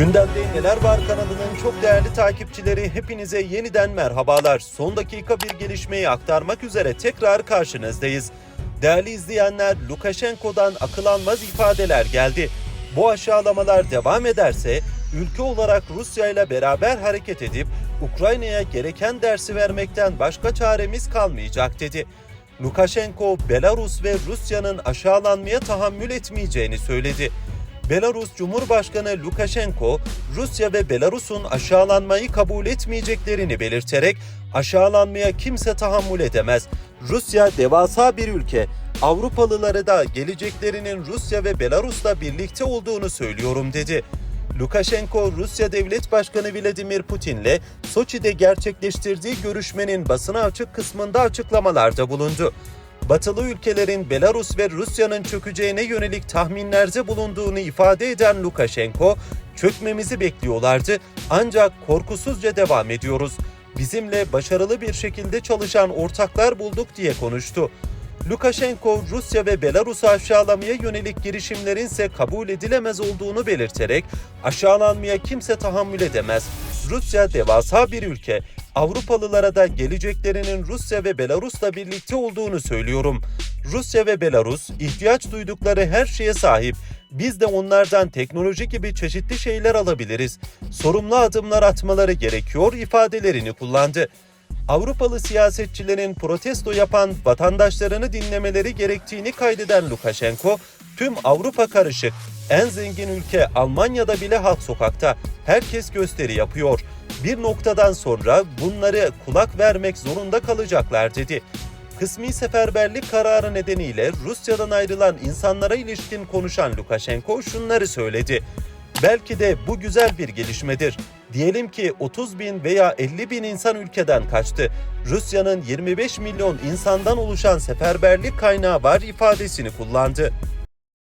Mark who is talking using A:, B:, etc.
A: Gündemde Neler Var kanalının çok değerli takipçileri hepinize yeniden merhabalar. Son dakika bir gelişmeyi aktarmak üzere tekrar karşınızdayız. Değerli izleyenler Lukashenko'dan akıl almaz ifadeler geldi. Bu aşağılamalar devam ederse ülke olarak Rusya ile beraber hareket edip Ukrayna'ya gereken dersi vermekten başka çaremiz kalmayacak dedi. Lukashenko, Belarus ve Rusya'nın aşağılanmaya tahammül etmeyeceğini söyledi. Belarus Cumhurbaşkanı Lukashenko, Rusya ve Belarus'un aşağılanmayı kabul etmeyeceklerini belirterek aşağılanmaya kimse tahammül edemez. Rusya devasa bir ülke. Avrupalıları da geleceklerinin Rusya ve Belarus'la birlikte olduğunu söylüyorum dedi. Lukashenko, Rusya Devlet Başkanı Vladimir Putin'le Soçi'de gerçekleştirdiği görüşmenin basına açık kısmında açıklamalarda bulundu. Batılı ülkelerin Belarus ve Rusya'nın çökeceğine yönelik tahminlerde bulunduğunu ifade eden Lukashenko, çökmemizi bekliyorlardı ancak korkusuzca devam ediyoruz. Bizimle başarılı bir şekilde çalışan ortaklar bulduk diye konuştu. Lukashenko, Rusya ve Belarus'u aşağılamaya yönelik girişimlerin ise kabul edilemez olduğunu belirterek aşağılanmaya kimse tahammül edemez. Rusya devasa bir ülke. Avrupalılara da geleceklerinin Rusya ve Belarus'la birlikte olduğunu söylüyorum. Rusya ve Belarus ihtiyaç duydukları her şeye sahip. Biz de onlardan teknoloji gibi çeşitli şeyler alabiliriz. Sorumlu adımlar atmaları gerekiyor ifadelerini kullandı. Avrupalı siyasetçilerin protesto yapan vatandaşlarını dinlemeleri gerektiğini kaydeden Lukashenko, tüm Avrupa karışık, en zengin ülke Almanya'da bile halk sokakta, herkes gösteri yapıyor. Bir noktadan sonra bunları kulak vermek zorunda kalacaklar dedi. Kısmi seferberlik kararı nedeniyle Rusya'dan ayrılan insanlara ilişkin konuşan Lukashenko şunları söyledi. Belki de bu güzel bir gelişmedir. Diyelim ki 30 bin veya 50 bin insan ülkeden kaçtı. Rusya'nın 25 milyon insandan oluşan seferberlik kaynağı var ifadesini kullandı.